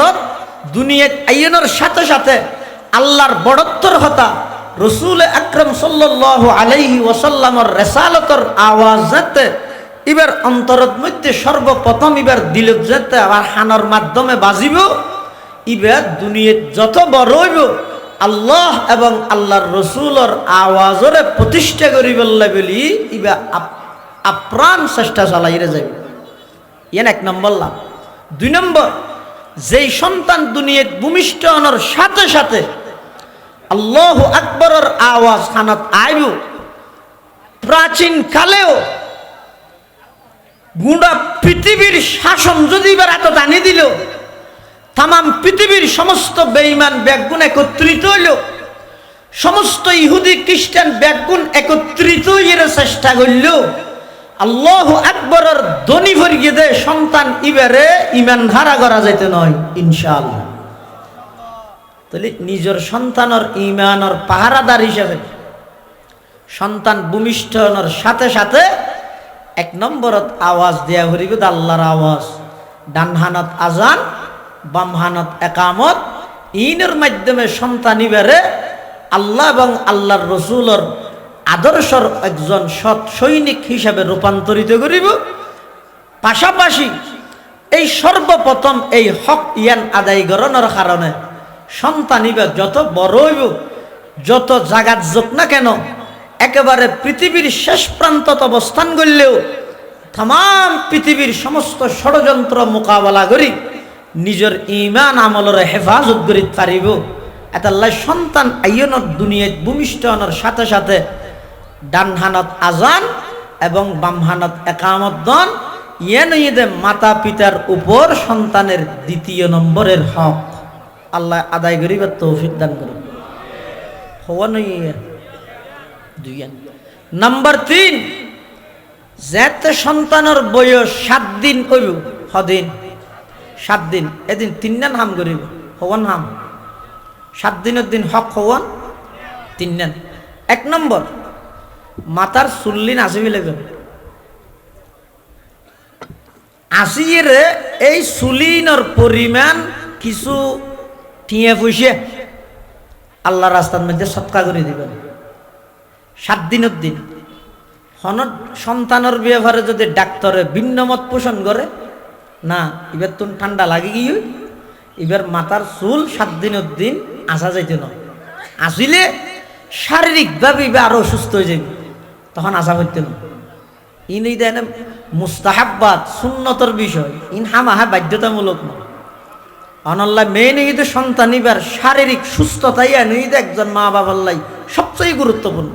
অন্তরত দুনিয়াত আইনের সাথে সাথে আল্লাহর বড়ত্বর হতা। রসুল আকরম সাল্লাহ আলাইহি ওসাল্লামর রেসালতর যাতে এবার অন্তরত মধ্যে সর্বপ্রথম এবার দিল যেতে আবার হানার মাধ্যমে বাজিব ইবার দুনিয়াত যত বড় হইব, আল্লাহ এবং আল্লাহর রসুলর আওয়াজরে প্রতিষ্ঠা করি বললে বলি ইবা আপ- আপ্রাণ চেষ্টা চালাইরে যাবে ইয়ান এক নম্বর লাভ। দুই নম্বর যেই সন্তান দুনিয়াত ভূমিষ্ঠ হওয়ার সাথে সাথে আল্লাহ আকবরের আওয়াজ খানাত আইব। প্রাচীন কালেও গুঁড়া পৃথিবীর শাসন যদি এবার এত টানি দিল তাম পৃথিবীর সমস্ত বেঈমান ব্যাগুণ একত্রিত হইল, সমস্ত ইহুদি খ্রিস্টান ব্যাগুণ একত্রিত চেষ্টা করল। আল্লাহ আকবরের ধনী ভরিয়ে দে সন্তান ইবারে ইমান হারা করা যাইতে নয়, ইনশাআল্লাহ। তাহলে নিজের সন্তানের ইমানের পাহারাদার হিসেবে, সন্তান ভূমিষ্ঠ সাথে সাথে এক নম্বরত আওয়াজ দেয়া হরিব আল্লাহর আওয়াজ। ডান হানত আজান, বামহানত একামত, ইনের মাধ্যমে সন্তান ইবারে আল্লাহ এবং আল্লাহর রসুলর আদর্শর একজন সৎ সৈনিক হিসাবে রূপান্তরিত করিব। পাশাপাশি এই সর্বপ্রথম এই হক ইয়ান আদায় করানোর কারণে ইবা যত বড় হইব, যত জাগাত যোগ না কেন, একেবারে পৃথিবীর শেষ প্রান্তত অবস্থান করলেও তাম পৃথিবীর সমস্ত ষড়যন্ত্র মোকাবেলা করি, নিজের ইমান আমলের হেফাজত করি পারিব। এতাল্লাই সন্তান আইয়নের দুনিয়ায় ভূমিষ্ঠ সাথে সাথে ডান হানত আজান এবং বামহানত একামত দন ইয়েন মাতা পিতার উপর সন্তানের দ্বিতীয় নম্বরের হক। আল্লাহ আদায় করিবার তৌফিক দান করুন। হওয়া নই দুই নাম্বার তিন, যাতে সন্তানের বয়স সাত দিন কইব সদিন সাত দিন, এদিন তিন দিন হাম করিব, হওয়ান হাম। সাত দিনের দিন হক হওয়ান, তিন দিন এক নম্বর মাতার চুল্লিন আসিবি লাগবে আসিয়ে এই চুলিনের পরিমাণ কিছু টিয়ে পয়সা আল্লাহ রাস্তার মধ্যে সৎকা করে দিবেন সাত দিনের দিন হনত সন্তানের ব্যবহারে যদি ডাক্তারে ভিন্ন মত পোষণ করে, না, এবার তুমি ঠান্ডা লাগে গিয়ে এবার মাথার চুল সাত দিনের দিন আসা যাইতে নয় আসিলে শারীরিকভাবে এবার আরও অসুস্থ হয়ে যাবে তখন আসা করতে না। ইন দেন মুস্তাহাব্বাত, সুন্নতর বিষয়। ইন হামাহা বাধ্যতামূলক নয় অনল্লা মেন ঈদ সন্তান এবার শারীরিক সুস্থতাই ঈদ একজন মা বাবার সবচেয়ে গুরুত্বপূর্ণ।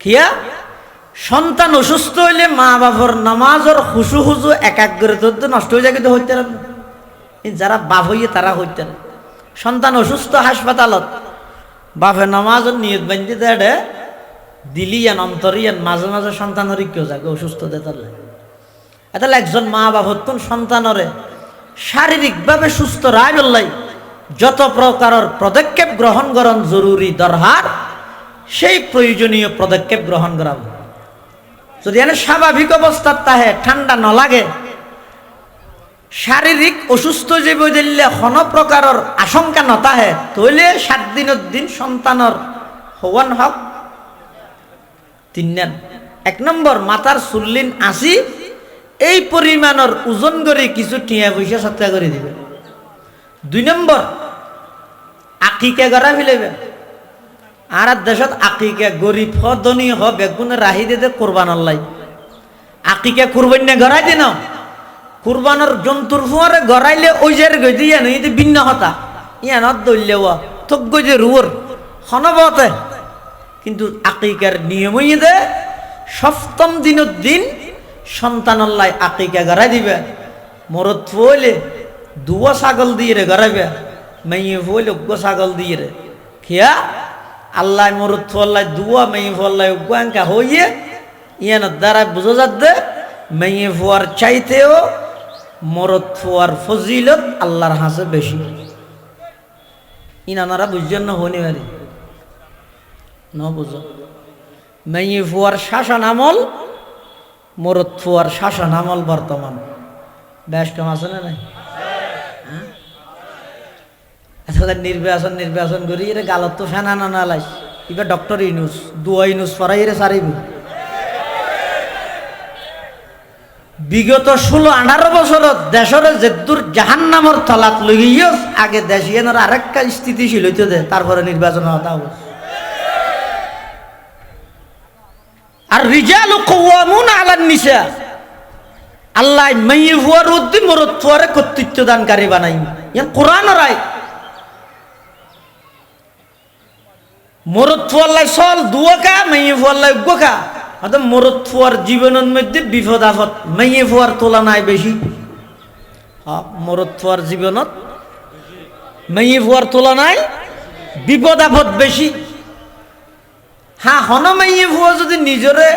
কিয়া? সন্তান অসুস্থ হইলে মা বাবার নামাজর হুসু হুজু একাগ্র তো নষ্ট হয়ে যায় কিন্তু হইতে না। যারা বাপ হইয়ে তারা হইতে সন্তান অসুস্থ হাসপাতালত বাপে নামাজর নিয়ত বান্ধি দেড়ে দিলিয়ান, অন্তরিয়ান, মাঝে মাঝে সন্তানের কেউ যাকে অসুস্থ দে তাহলে একজন মা বাপ হতুন সন্তানরে শারীরিকভাবে সুস্থ রায় বললাই, যত প্রকারের পদক্ষেপ গ্রহণ করন জরুরি দরহার, সেই প্রয়োজনীয় পদক্ষেপ গ্রহণ করা যদি এনে স্বাভাবিক অবস্থার তাহে ঠান্ডা ন লাগে, শারীরিক অসুস্থ যে দিলে কোনো প্রকারের আশঙ্কা নতাহে তৈলে সাত দিনের দিন সন্তানের হওয়ান হক তিন নেন। এক নম্বর, মাথার চুল্লিন আসি এই পরিমাণের ওজন করে কিছু টিয়া পয়সা সত্তা করে দিবে। দুই নম্বর, আকিকে গড়া ফেলেবে আর দেশত আকিকে গরিব হ, ধনী হ, বেগুন রাহি দিতে কোরবান লাই আকিকে কুরবান গড়াই দিন কুরবানের জন্তুর ফুয়ারে গড়াইলে ওই যে গই দিয়ে ভিন্ন হতা ইয়ানত দৈল্য থক গই যে রুয়র হনবতে কিন্তু আকিকার নিয়মই দে সপ্তম দিনের দিন সন্তানল্লাই আকিকা গড়াই দিবে। মরত ফুলে দুয়া ছাগল দিয়ে রে গড়াইবে। মেয়ে ফুলে উগ্র ছাগল দিয়ে রে। খেয়া আল্লাহ মরত ফুয়াল্লাই দুয়া, মেয়ে ফুয়াল্লাই উগ্রাঙ্কা হইয়ে ইয়ান দ্বারা বুঝা যাচ্ছে, মেয়ে ফুয়ার চাইতেও মরত ফুয়ার ফজিলত আল্লাহর হাসে বেশি। ইনানারা বুঝছেন না হনি বাড়ি ন শাসন আমল মরত ফুয়ার শাসন আমল বর্তমান। বেশ কম আছে না নাই? তাহলে নির্বাচন নির্বাচন করি, এর গালত তো ফেনা না নালাই এবার ডক্টর ইনুস দুয়া ইনুস পড়াই এর সারিব। বিগত ষোলো, আঠারো বছরত দেশরে যেদূর জাহান নামর তলাত লইও আগে দেশিয়ানোর আরেকটা স্থিতিশীল হইতে দে, তারপরে নির্বাচন হতা হবে আর রিজাল কওয়ামুন আলান নিসা। আল্লাহ মাইয়ে ফুয়ার উদ্দিন মরত ফুয়ারে কর্তৃত্ব দানকারী বানাই ইয়ান কোরআন রায়। মরত ফুয়াল্লাই চল দুয়াকা, মাইয়ে ফুয়াল্লাই উগ্গকা হয়তো মরত ফুয়ার জীবনের মধ্যে বিপদ আপদ, মাইয়ে ফুয়ার তুলনায় বেশি। মরত ফুয়ার জীবনত, মাইয়ে ফুয়ার তুলনায় বিপদ আপদ বেশি। হ্যাঁ হন মাইয়ে ফুয়া যদি নিজরে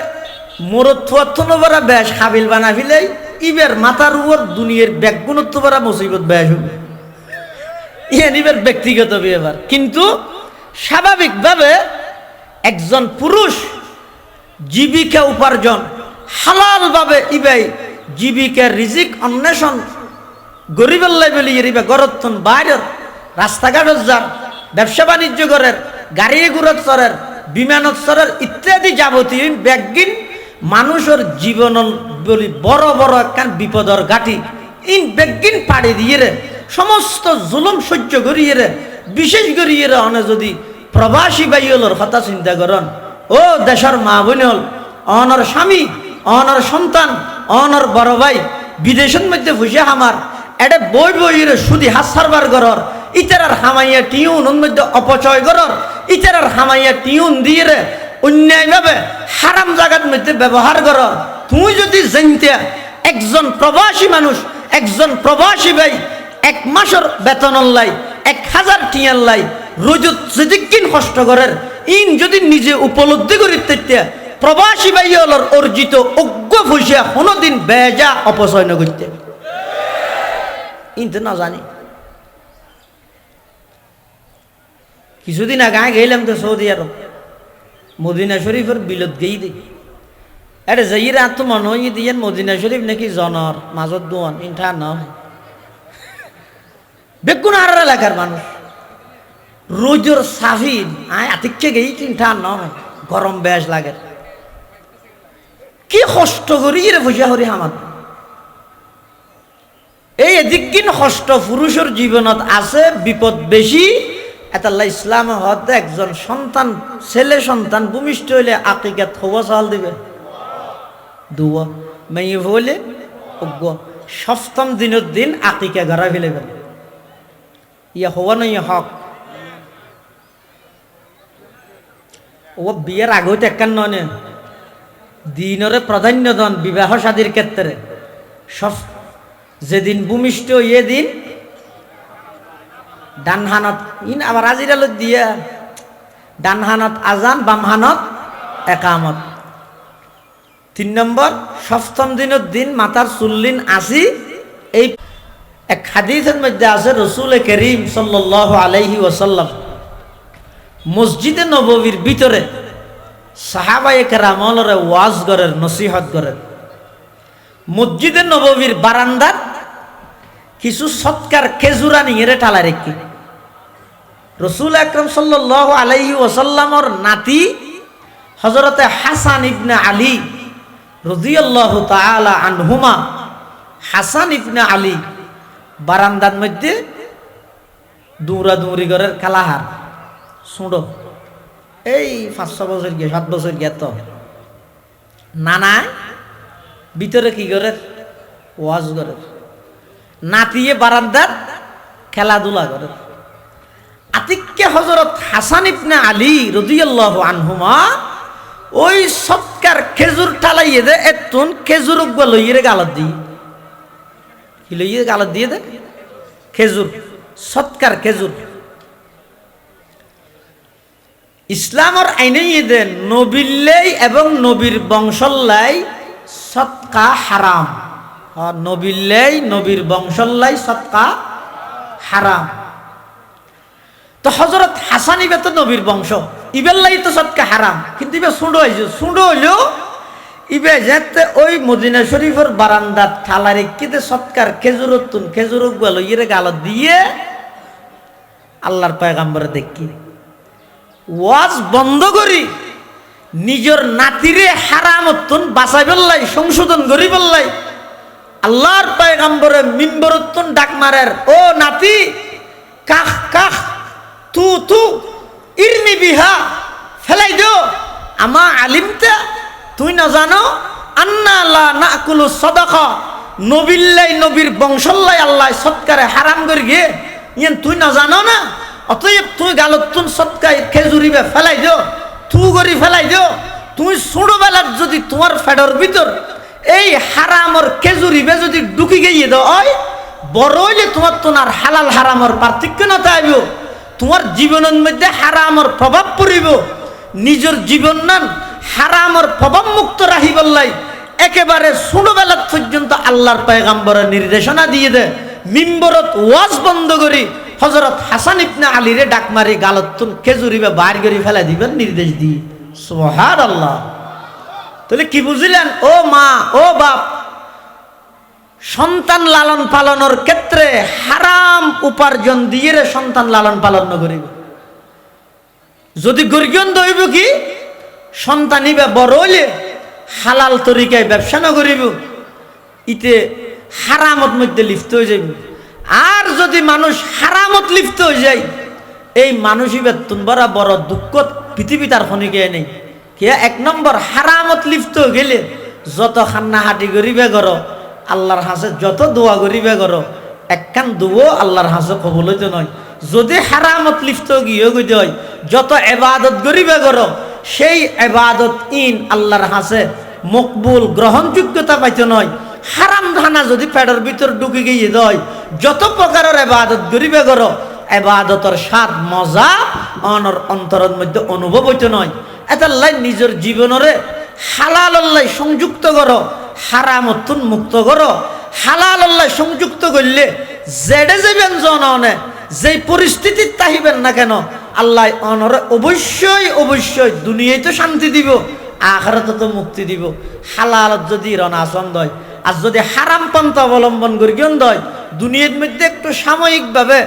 মরত ফুয়ার তুলবারা বেশ হাবিল বানা ফিলাই, ইবের মাথার উপর দুনিয়ার ব্যাগগুণত্ব বারা মুসিবত বেশ হবে। ইয়ে নিবের ব্যক্তিগত ব্যাপার। কিন্তু স্বাভাবিকভাবে একজন পুরুষ জীবিকা উপার্জন হালালভাবে ইবাই জীবিকা রিজিক অন্বেষণ গরিবেল্লাই বলি ইবা গরত্তন বাইরের রাস্তাঘাটত যান ব্যবসা বাণিজ্য করের গাড়ি ঘুরত চরের বিমানত চরের ইত্যাদি যাবতীয় ব্যাগিন মানুষের জীবন বলি বড় বড় একখান বিপদর ঘাটি। ইন বেগিন পাড়ি দিয়ে সমস্ত জুলুম সহ্য করিয়ে বিশেষ করিয়ে অনে যদি প্রবাসী বাইলর কথা চিন্তা করেন, ও দেশের মা বোন হল, অনর স্বামী, অনর সন্তান, অনর বড় ভাই, বিদেশের মধ্যে ফুসে হামার এটা বই বইয়ের সুদি হাত সারবার করর, ইতারার হামাইয়া টিউন মধ্যে অপচয় করর ইতারার হামাইয়া টিউন দিয়ে রে, অন্যায়ভাবে হারাম জায়গার মধ্যে ব্যবহার কর। তুই যদি জানতে একজন প্রবাসী মানুষ, একজন প্রবাসী ভাই, এক মাসের বেতন লাই এক হাজার টিয়ার লাই রোজত যেদিকিন কষ্ট করের ইন যদি নিজে উপলব্ধি করি তেতিয়া প্রবাসী হলর অর্জিত অজ্ঞ ফুসিয়া কোনোদিন বেজা অপচয় ন করতে ইনতে না জানি কিছুদিন আগে গেলাম তো সৌদি আরব। মদিনা শরীফের বিলত গেই দিই। আরে যাইয়ের আত্ম মনে হয় দিয়ে মদিনা শরীফ নাকি জনর, মাজত দোয়ান, ইনঠা নয় বেগুন আর এলাকার মানুষ। রোজর সাফিন, আয় আতিককে গেই ইনঠা নয় গরম বেশ লাগে। কি কষ্ট করি রে পয়সা করি আমার এই এদিকিন কষ্ট পুরুষের জীবনত আছে, বিপদ বেশি এতাল্লা ইসলাম হত একজন সন্তান, ছেলে সন্তান ভূমিষ্ঠ হইলে আকিকাত হওয়া চাল দিবে। দুয়া। মেয়ে হইলে অজ্ঞ। সপ্তম দিনের দিন আকিকা গড়া ফেলেবেন। ইয়া হওয়া নয় হক। ও বিয়ের আগেও তো একান্ন নয় দিনরে প্রাধান্য দন বিবাহ সাদীর ক্ষেত্রে। সব যেদিন ভূমিষ্ঠ ইয়ে দিন ডান হানত ইন আবার আজিরালত দিয়া ডান হানত আজান বাম হানত একামত। তিন নম্বর সপ্তম দিনের দিন মাতার চুল্লিন আসি এই এক হাদিসের মধ্যে আছে রসুল করিম সাল্লাহ আলাইহি ওসাল্লাম মসজিদে নববীর ভিতরে সাহাবায়ে কেরামলরে ওয়াজ গরের নসিহত গরের মসজিদে নববীর বারান্দার কিছু সৎকার খেজুরা নিয়ে ঠালা রেখে রসুল আকরম সাল্লাহ আলাইহি ওসাল্লামর নাতি হজরতে হাসান ইবনে আলী রদিয়াল্লাহ তালা আনহুমা। হাসান ইবনে আলী বারান্দার মধ্যে দৌড়া দৌড়ি ঘরের খেলাহার শুঁড়ো এই পাঁচ ছ বছর গিয়ে, সাত বছর গিয়ে তো। নানা ভিতরে কি ঘরের ওয়াজ ঘরের নাতিয়ে বারান্দার খেলাধুলা ঘরের আতিককে হজরত হাসান ইবনে আলী রদিয়াল্লাহ আনহুমা, ওই সৎকার খেজুর ঠালাইয়ে দে এতুন খেজুর লইয়ে গালত দিই। কি লইয়ে গালত দিয়ে দে? খেজুর, সৎকার খেজুর। ইসলামর আইনে দে নবিল্লাই এবং নবীর বংশল্লাই সৎকা হারাম। নবিল্লাই নবীর বংশল্লাই সৎকা হারাম। তো হজরত হাসান ইবে তো নবীর বংশ। ইবেল্লাই তো সৎকা হারাম। কিন্তু ইবে সুঁড়ো হয়েছে সুঁড়ো হইলেও ইবে যেতে ওই মদিনা শরীফের বারান্দার ঠালারে কিতে সৎকার খেজুর তুন খেজুর গেল ইয়ে গাল দিয়ে আল্লাহর পয়গাম্বরে দেখি। ওয়াজ বন্ধ করি, নিজের নাতিরে হারামত্তন বাঁচাই বললাই সংশোধন করি বললাই আল্লাহর পয়গাম্বরে মিম্বরত্তন ডাক মারের, ও নাতি, কাহ কাহ তু তু, ইরমি বিহা, ফেলাই দো আমা আলিমটা তুই না জানো, আন্না আল্লাহ না কুলু সদকা। নবিল্লাই নবীর বংশল্লাই আল্লাহ সৎকারে হারাম করি গে ইয়েন তুই না জানো না? অতএব তুই গালতুন সৎকাই খেজুরিবে ফেলাই দিও, তু করি ফেলাই দিও। তুই ছোটবেলার যদি তোমার ফেডর ভিতর এই হারামর খেজুরিবে যদি ঢুকি গিয়ে দাও বড় হইলে তোমার তোমার হালাল হারামর পার্থক্য না তাইব তোমার জীবনের মধ্যে হারামর প্রভাব পড়িব। নিজের জীবন নান হারামর প্রভাব মুক্ত রাহি বললাই একেবারে ছোটবেলা পর্যন্ত আল্লাহর পয়গাম্বরের নির্দেশনা দিয়ে দে। মিম্বরত ওয়াজ বন্ধ করি। হজরত হাসান ইবনে আলীরে ডাক মারি গালতুন খেজুরি বা বার করি ফেলা দিবেন নির্দেশ দিয়ে। সোহার আল্লাহ তাহলে কি বুঝলেন? ও মা, ও বাপ সন্তান লালন পালনের ক্ষেত্রে হারাম উপার্জন দিয়ে রে সন্তান লালন পালন করিব। যদি গর্গন দইব কি? সন্তান ইবে বড় হইলে হালাল তরিকায় ব্যবসা না করিব। ইতে হারামত মধ্যে লিপ্ত হয়ে যাইব। আর যদি মানুষ হারামত লিপ্ত হয়ে যায়, এই মানুষ ইবে তুমবারা বড় দুঃখ পৃথিবী তার ফনিকে নেই। কে? এক নম্বর, হারামত লিপ্ত গেলে যত খান্না হাঁটি করিবে করো আল্লাহর হাসে যত দোয়া করিবে করো একখান দুবো আল্লাহর হাসে কবল হইতে নয়। যদি হারামত লিপ্ত গিয়ে গইতে হয়, যত এবাদত করিবে করো, সেই এবাদত ইন আল্লাহর হাসে মকবুল, গ্রহণযোগ্যতা পাইতে নয়। হারাম ধানা যদি পেটের ভিতর ঢুকে গিয়ে দেয় যত প্রকারের এবাদত করিবে করো, এবাদতর স্বাদ, মজা, অনর অন্তরের মধ্যে অনুভব হইতে নয়। এতাল্লাই নিজের জীবনরে হালাল সংযুক্ত করো হারামতুন মুক্ত করো। হালাল আল্লাহ সংযুক্ত করলে জেডে যে ব্যঞ্জন অনে যেই পরিস্থিতির তাহিবেন না কেন, আল্লাহ অনরে অবশ্যই অবশ্যই দুনিয়ায় তো শান্তি দিব, আখারাতে তো মুক্তি দিব। হালাল যদি রনাচন্দ হয়, আর যদি হারাম পন্থা অবলম্বন করি কেন দয় দুনিয়ার মধ্যে একটু সাময়িকভাবে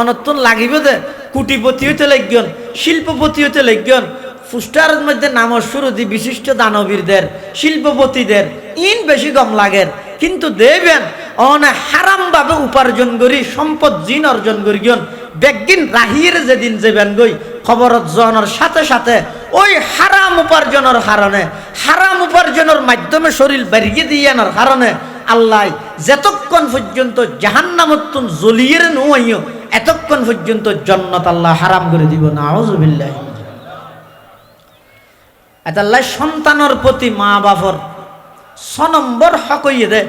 অনর্তন লাগিব দে কুটিপতি হইতে লাগন শিল্পপতি হইতে লাগন ফুস্টারের মধ্যে নামর শুরু দি বিশিষ্ট দানবীরদের, শিল্পপতিদের ইন বেশি কম লাগের কিন্তু দেবেন, অনে হারাম ভাবে উপার্জন করি, সম্পদ জিন অর্জন করি গিয়ন। বেগিন রাহির যেদিন যাবেন গই, খবরত জনের সাথে সাথে ওই হারাম উপার্জনের কারণে হারাম উপার্জনের মাধ্যমে শরীর বেরিয়ে দিয়ানোর কারণে আল্লাহ যেতক্ষণ পর্যন্ত জাহান্নামত্তুন জ্বলিয়ে নুয়াইও, এতক্ষণ পর্যন্ত জন্নত আল্লাহ হারাম করে দিব না আউজুবিল্লাহ এতাল্লাহ সন্তানের প্রতি মা বাপর ছ হকইয়ে দে।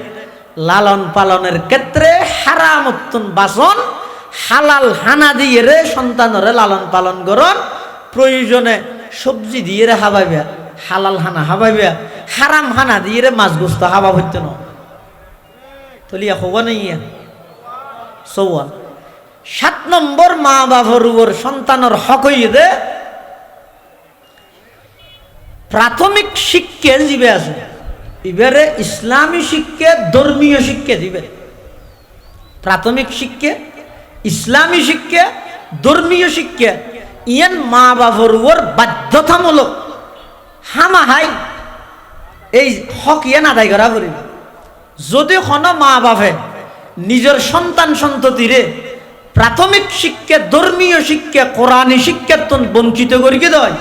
লালন পালনের ক্ষেত্রে হারাম উত্তন বাসন, হালাল হানা দিয়ে রে সন্তানরে লালন পালন করন। প্রয়োজনে সবজি দিয়ে রে হাবাইবা, হালাল হানা হাবাইবা, হারাম হানা দিয়ে রে মাছ গোস্ত হাবা হইতে ন। তলিয়া হবা নেই সৌয়া সাত নম্বর মা বাবার উপর সন্তানের হক হইয়ে দে। প্রাথমিক শিক্ষা দিবে আছে। এবারে ইসলামী শিক্ষা ধর্মীয় শিক্ষা দিবে। প্রাথমিক শিক্ষা, ইসলামী শিক্ষা, ধর্মীয় শিক্ষা। ইয়ান মা বাবার উপর বাধ্যতামূলক হামাহাই এই হক ইয়ান আদায় করা করিব যদি কোনো মা বাপে নিজের সন্তান সন্ততিরে প্রাথমিক শিক্ষা, ধর্মীয় শিক্ষা, কোরআনী শিক্ষার তো বঞ্চিত করিকে দেয়,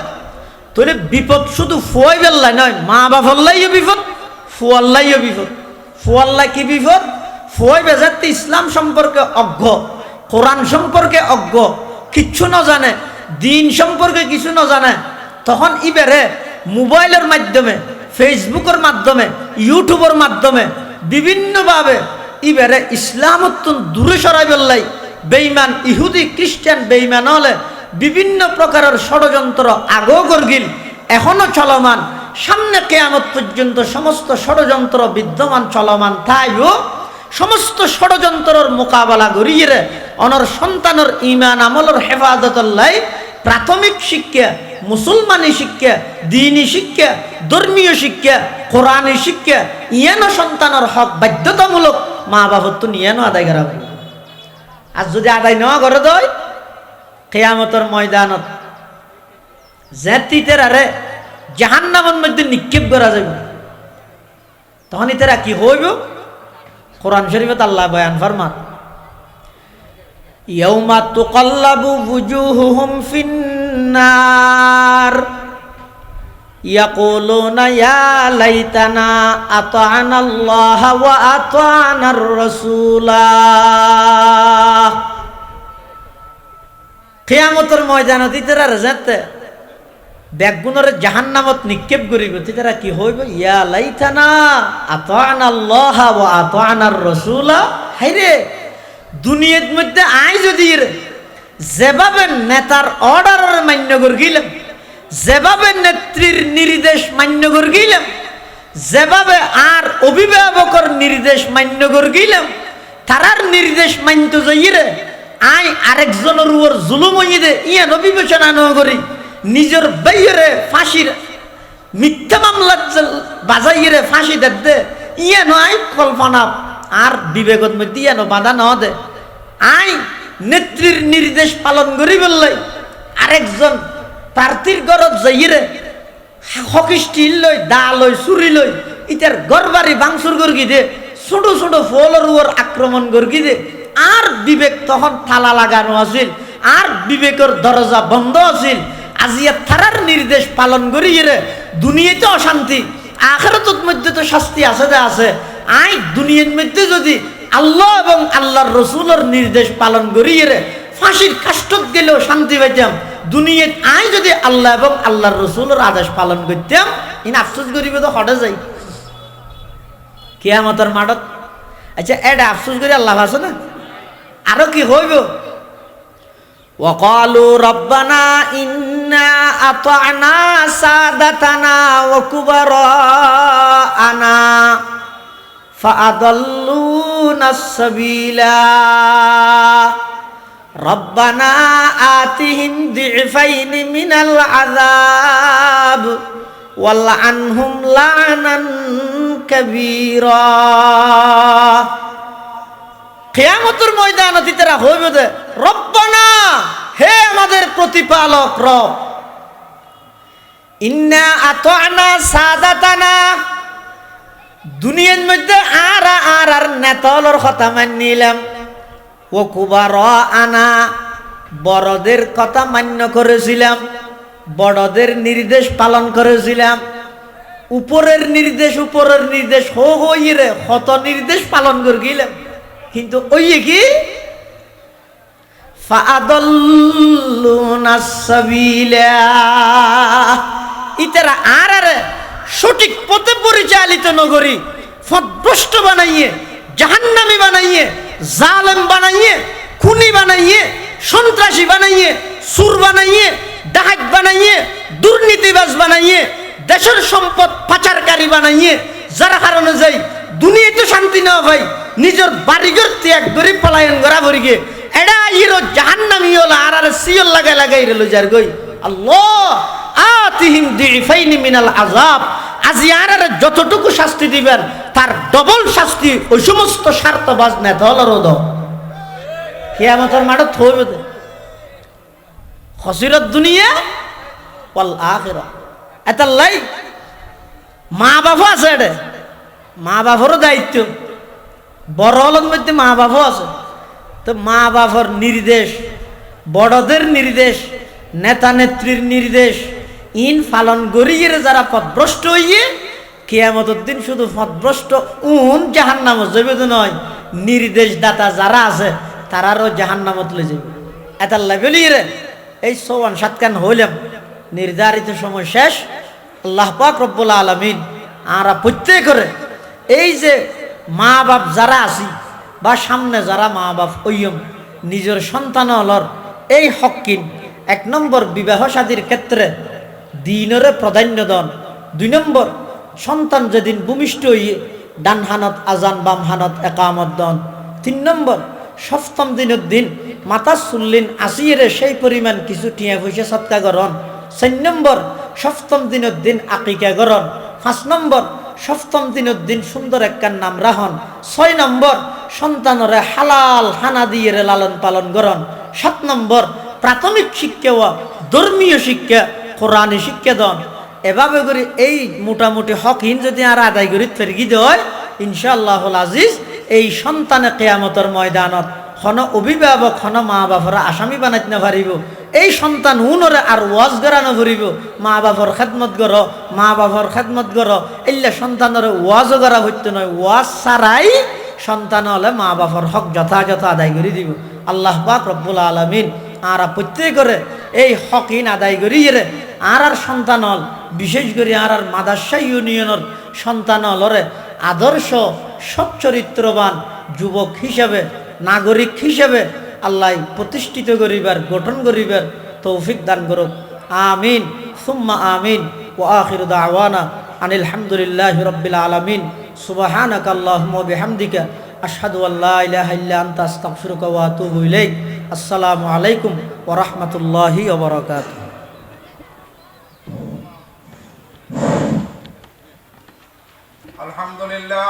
তাহলে বিপদ শুধু ফুয়াই বেল্লাই নয় মা বাপল্লাইও বিপদ। ফুয়াল্লাইও বিপদ ফুয়াল্লাই কি বিপদ ফুয়াই বেজাতে ইসলাম সম্পর্কে অজ্ঞ, কোরআন সম্পর্কে অজ্ঞ, কিচ্ছু না জানে দিন সম্পর্কে কিছু না জানে তখন ইবেরে মোবাইলের মাধ্যমে, ফেসবুকের মাধ্যমে, ইউটিউবের মাধ্যমে বিভিন্নভাবে ইবেরে ইসলামত্তন দূরে সরাই বেল্লাই। বেইমান ইহুদি, খ্রিস্টান বেইমান হলে বিভিন্ন প্রকারের ষড়যন্ত্র আগেও গর্গিল, এখনও চলমান। সামনে কেয়ামত পর্যন্ত সমস্ত ষড়যন্ত্র বিদ্যমান, চলমান তাইও সমস্ত ষড়যন্ত্রর মোকাবেলা করিয়ে অনর সন্তানের ইমান আমলের হেফাজতল্লাই প্রাথমিক শিক্ষা, মুসলমানি শিক্ষা, দিনী শিক্ষা, ধর্মীয় শিক্ষা, কোরআনী শিক্ষা, ইয়ানো সন্তানের হক বাধ্যতামূলক মা বাবার তো নিয়ানো আদায় করা আর যদি আদায় নেওয়া করে দেয়, কেয়ামতর ময়দানত জেতিতের আরে জাহান্নামের মধ্যে নিক্ষেপ করা যাবে তখন ইতারা কি হইব? কোরআন শরীফত আল্লাহ বয়ান ফরমান ইয়াউমা তুকাল্লাবু বুজুহুহুম ফিন্নার ইয়াকুলুনা ইয়া লাইতানা আতা'না আল্লাহ ওয়া আতা'না আর-রাসূলা কিয়ামতের ময়দানত ইতারা যেতে জাহান নামত নিক্ষেপ করিব। তারা কি হইব? ইয়া লাইতানা আতা'না আল্লাহ ওয়া আতা'না আর-রাসূলা হাইরে দুনিয়ার মধ্যে আই যদি যেভাবে নেতার অর্ডারের মান্য করে গেলাম যেভাবে নেত্রীর নির্দেশ মান্য করে গেলাম যেভাবে আর অভিভাবকর নির্দেশ মান্য করে গেলাম তারার নির্দেশ মানতে যাইরে আই আরেকজনের উপর জুলুম হইয়ে ইয়া বিবেচনা ন করি। নিজের বাইরে ফাঁসির মিথ্যা মামলা বাজাইরে ফাঁসি দে, ইয়া নয়, কল্পনা। আর বিবেকত মধ্যে ইয়া বাধা ন দে। আই নেত্রীর নির্দেশ পালন করি বললে আরেকজন প্রার্থীর গরত যাইরে হকিষ্টি লই, দা লই চুরি লই ইতার গরবারি বাংসুর গর্গি দে, ছোট ছোট ফলের উপর আক্রমণ গর্গি দে। আর বিবেক তখন থালা লাগানো আছিল, আর বিবেকের দরজা বন্ধ আছিল। আজিয়া থারার নির্দেশ পালন করিয়ে দুনিয়াতে অশান্তি আখেরাতত মধ্যে তো শাস্তি আছে দে আছে। আই, দুনিয়ার মধ্যে যদি আল্লাহ এবং আল্লাহর রসুলের নির্দেশ পালন করিয়ে ফাঁসির কাষ্টত গেলেও শান্তি পাইতাম। দুনিয়াত আই যদি আল্লাহ এবং আল্লাহর রসুলের আদেশ পালন করতাম, ইন আফসোস করিবে তো হটে যাই। কেয়ামতের মাঠত। আচ্ছা এটা আফসোস করি আল্লাহ আছে না? আরও কি হইব? وقالوا ربنا إنا أطعنا سادتنا وكبراءنا فأضلونا السبيلا. ربنا آتهم ضعفين من العذاب والعنهم لعنا كبيرا. কেয়ামতের ময়দানত তারা হইবে দে রব্বানা, হে আমাদের প্রতিপালক রব, ইন্না আতানা সাদাতানা, দুনিয়ার মধ্যে আর আর আর নেতলর কথা মানিলাম ও কুবার আনা বড়দের কথা মান্য করেছিলাম, বড়দের নির্দেশ পালন করেছিলাম। উপরের নির্দেশ উপরের নির্দেশ, হো হইরে হত নির্দেশ পালন করে গেলাম। কিন্তু ওই কি? ইতারা আর আর সঠিক পথে পরিচালিত নগরী ফদভ্রষ্ট বানাইয়ে, জাহান্নামি বানাইয়ে, জালেম বানাইয়ে, খুনি বানাইয়ে, সন্ত্রাসী বানাইয়ে, সুর বানাইয়ে ডাহাত বানাইয়ে, দুর্নীতিবাজ বানাইয়ে, দেশের সম্পদ পাচারকারী বানাইয়ে, যারা কারণে যাই দুনিয়াতে শান্তি না ভাই, নিজের বাড়িঘর ত্যাগ করে পলায়ন করা ভরিগে এডা ইরো জাহান্নামি হলো আর আর সিয়ল লাগাই লাগাই রেলো যার গই আল্লাহ, আতিহিম দিফাইনি মিনাল আযাব। আজি আর যতটুকু শাস্তি দিবেন, তার ডবল শাস্তি ওই সমস্ত স্বার্থবাজ নেতা হলো দাও। কিয়ামতের মাঠে থইবে খসিরত দুনিয়া ওয়াল আখিরা এতাল্লাই মা বাবা আছে এডে। মা বাবারও দায়িত্ব। বড় হলের মধ্যে মা বাবাও আছে। তো মা বাবার নির্দেশ, বড়দের নির্দেশ, নেতা নেত্রীর নির্দেশ, ইন পালন করিয়ে যারা পথভ্রষ্ট হইয়ে কেয়ামতের দিন শুধু পথভ্রষ্ট উন জাহান নামত যাবে নয়। নির্দেশ দাতা যারা আছে, তারারও জাহান নামত লয়ে যাবে এটা লেভেলিয়ে রে, এই সৌয়ান সাতকান হইলাম। নির্ধারিত সময় শেষ। আল্লাহ পাক রব্বুল আলমিন আমরা প্রত্যেক করে এই যে মা বাপ যারা আছি বা সামনে যারা মা বাপ ওইম নিজের সন্তান হলর এই হকিন এক নম্বর বিবাহ সাদীর ক্ষেত্রে দিনরে প্রাধান্য দন। দুই নম্বর, সন্তান যেদিন ভূমিষ্ঠ হইয়ে ডান হানত আজান, বাম হানত একামত দন। তিন নম্বর, সপ্তম দিনের দিন মাতা সুল্লিন আসিয়ে সেই পরিমাণ কিছু টিয়া পয়সা সৎকা গরণ চার নম্বর, সপ্তম দিনের দিন আকিকা গরণ পাঁচ নম্বর সপ্তম দিনের দিন সুন্দর একখান নাম রাহন। ছয় নম্বর, সন্তানরে হালাল হানা দিয়ে লালন পালন গরণ সাত নম্বর, প্রাথমিক শিক্ষা ও ধর্মীয় শিক্ষা, কোরআনী শিক্ষা দন। এভাবে করে এই মোটামুটি হকহীন যদি আর আদায় করি ফেরগি দেয় ইনশাআল্লাহ আজিজ এই সন্তানে কেয়ামতর ময়দানত খন অভিভাবক খন মা বাপরা আসামি বানাইতে না পারিব এই সন্তান উনরে আর ওয়াজ গড়ানো ফুরিব মা বাপর খেদমত গর মা বাপর খেদমত গর এল্লা সন্তানের ওয়াজও গড়া হইতে নয় ওয়াজ ছাড়াই সন্তান হলে মা বাপর হক যথাযথ আদায় করে দিব। আল্লাহ পাক রব্বুল আলমিন আর প্রত্যেক করে এই হকিন আদায় করি রে আর আর সন্তান হল বিশেষ করে আর আর মাদাসা ইউনিয়নের সন্তান হলরে আদর্শ সচ্চরিত্রবান যুবক হিসেবে নাগরিক হিসেবে আল্লাহ প্রতিষ্ঠিত করিবার, গঠন করিবার তৌফিক দান করুক। আমিন। সুম্মা আমিন। ও আখির দাওয়ানা আনিল হামদুলিল্লাহ রব্বিল আলমিন। সুবাহানাক আল্লাহুম্মা ওয়া বিহামদিকা। আশহাদু আল্লা ইলাহা ইল্লা আনতা আসসালামু আলাইকুম ওয়া রাহমাতুল্লাহি আলহামদুলিল্লাহ।